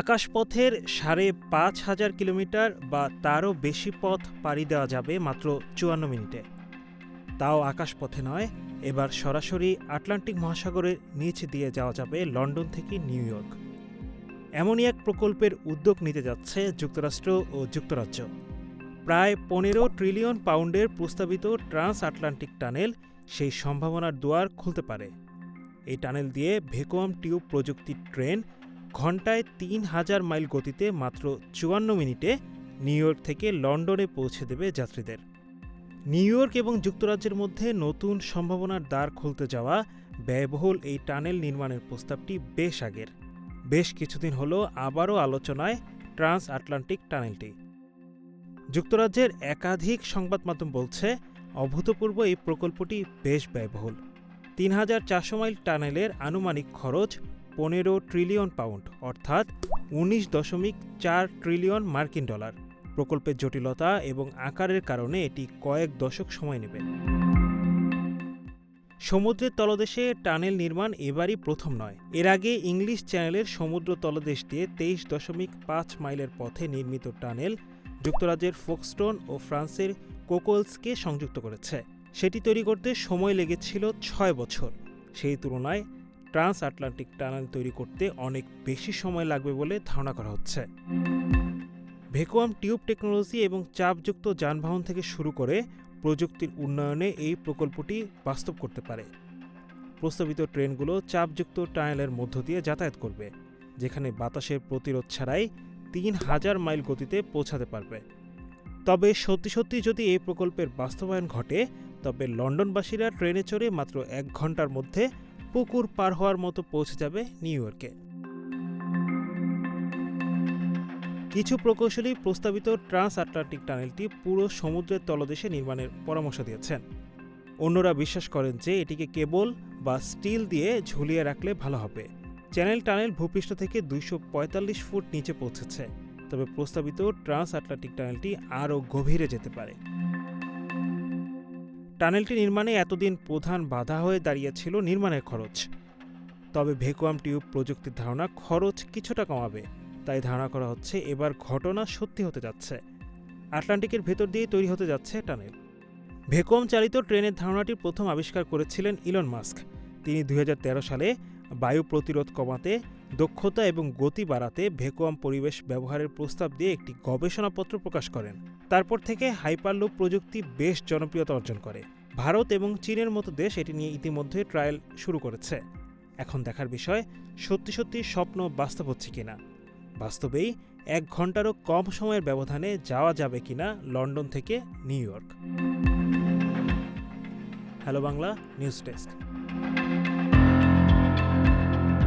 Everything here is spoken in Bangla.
আকাশপথের সাড়ে পাঁচ হাজার কিলোমিটার বা তারও বেশি পথ পাড়ি দেওয়া যাবে মাত্র চুয়ান্ন মিনিটে। তাও আকাশপথে নয়, এবার সরাসরি আটলান্টিক মহাসাগরের নিচ দিয়ে যাওয়া যাবে লন্ডন থেকে নিউ ইয়র্ক। এমনই এক প্রকল্পের উদ্যোগ নিতে যাচ্ছে যুক্তরাষ্ট্র ও যুক্তরাজ্য। প্রায় পনেরো ট্রিলিয়ন পাউন্ডের প্রস্তাবিত ট্রান্স আটলান্টিক টানেল সেই সম্ভাবনার দুয়ার খুলতে পারে। এই টানেল দিয়ে ভেকুয়াম টিউব প্রযুক্তির ট্রেন ঘন্টায় তিন হাজার মাইল গতিতে মাত্র চুয়ান্ন মিনিটে নিউ ইয়র্ক থেকে লন্ডনে পৌঁছে দেবে যাত্রীদের। নিউ ইয়র্ক এবং যুক্তরাজ্যের মধ্যে নতুন সম্ভাবনার দ্বার খুলতে যাওয়া ব্যয়বহুল এই টানেল নির্মাণের প্রস্তাবটি বেশ আগের। বেশ কিছুদিন হলো আবারও আলোচনায় ট্রান্স আটলান্টিক টানেলটি। যুক্তরাজ্যের একাধিক সংবাদ মাধ্যম বলছে, অভূতপূর্ব এই প্রকল্পটি বেশ ব্যয়বহুল। তিন হাজার চারশো মাইল টানেলের আনুমানিক খরচ পনেরো ট্রিলিয়ন পাউন্ড, অর্থাৎ উনিশ দশমিক চার ট্রিলিয়ন মার্কিন ডলার। প্রকল্পের জটিলতা এবং আকারের কারণে এটি কয়েক দশক সময় নেবে। সমুদ্রের তলদেশে টানেল নির্মাণ এবারই প্রথম নয়। এর আগে ইংলিশ চ্যানেলের সমুদ্র তলদেশ দিয়ে তেইশ দশমিক পাঁচ মাইলের পথে নির্মিত টানেল যুক্তরাজ্যের ফোকস্টোন ও ফ্রান্সের কোকোলসকে সংযুক্ত করেছে। সেটি তৈরি করতে সময় লেগেছিল ছয় বছর। সেই তুলনায় ট্রান্স আটলান্টিক টানেল তৈরি করতে অনেক বেশি সময় লাগবে বলে ধারণা করা হচ্ছে। ভেকুয়াম টিউব টেকনোলজি এবং চাপযুক্ত যানবাহন থেকে শুরু করে প্রযুক্তির উন্নয়নে এই প্রকল্পটি বাস্তব করতে পারে। প্রস্তাবিত ট্রেনগুলো চাপযুক্ত টানেলের মধ্য দিয়ে যাতায়াত করবে, যেখানে বাতাসের প্রতিরোধ ছাড়াই তিন হাজার মাইল গতিতে পৌঁছাতে পারবে। তবে সত্যি সত্যি যদি এই প্রকল্পের বাস্তবায়ন ঘটে, তবে লন্ডনবাসীরা ট্রেনে চড়ে মাত্র এক ঘণ্টার মধ্যে পুকুর পার হওয়ার মতো পৌঁছে যাবে নিউ ইয়র্কে। কিছু প্রকৌশলী প্রস্তাবিত ট্রান্স আটলান্টিক টানেলটি পুরো সমুদ্রের তলদেশে নির্মাণের পরামর্শ দিয়েছেন। অন্যরা বিশ্বাস করেন যে এটিকে কেবল বা স্টিল দিয়ে ঝুলিয়ে রাখলে ভালো হবে। চ্যানেল টানেল ভূপৃষ্ঠ থেকে দুইশো পঁয়তাল্লিশ ফুট নিচে পৌঁছেছে, তবে প্রস্তাবিত ট্রান্স আটলান্টিক টানেলটি আরও গভীরে যেতে পারে। টানেলটি নির্মাণে এতদিন প্রধান বাধা হয়ে দাঁড়িয়েছিল নির্মাণের খরচ। তবে ভেকুয়াম টিউব প্রযুক্তির ধারণা খরচ কিছুটা কমাবে, তাই ধারণা করা হচ্ছে এবার ঘটনা সত্যি হতে যাচ্ছে। আটলান্টিকের ভেতর দিয়ে তৈরি হতে যাচ্ছে টানেল। ভেকুয়াম চালিত ট্রেনের ধারণাটি প্রথম আবিষ্কার করেছিলেন ইলন মাস্ক। তিনি দুই হাজার তেরো সালে বায়ু প্রতিরোধ কমাতে, দক্ষতা এবং গতি বাড়াতে ভেকুয়াম পরিবেশ ব্যবহারের প্রস্তাব দিয়ে একটি গবেষণাপত্র প্রকাশ করেন। তারপর থেকে হাইপারলুপ প্রযুক্তি বেশ জনপ্রিয়তা অর্জন করে। ভারত এবং চীনের মতো দেশ এটি নিয়ে ইতিমধ্যে ট্রায়াল শুরু করেছে। এখন দেখার বিষয়, সত্যি সত্যি স্বপ্ন বাস্তব হচ্ছে কিনা? বাস্তবেই এক ঘন্টারও কম সময়ের ব্যবধানে যাওয়া যাবে কিনা লন্ডন থেকে New York? Hello Bangla, news desk.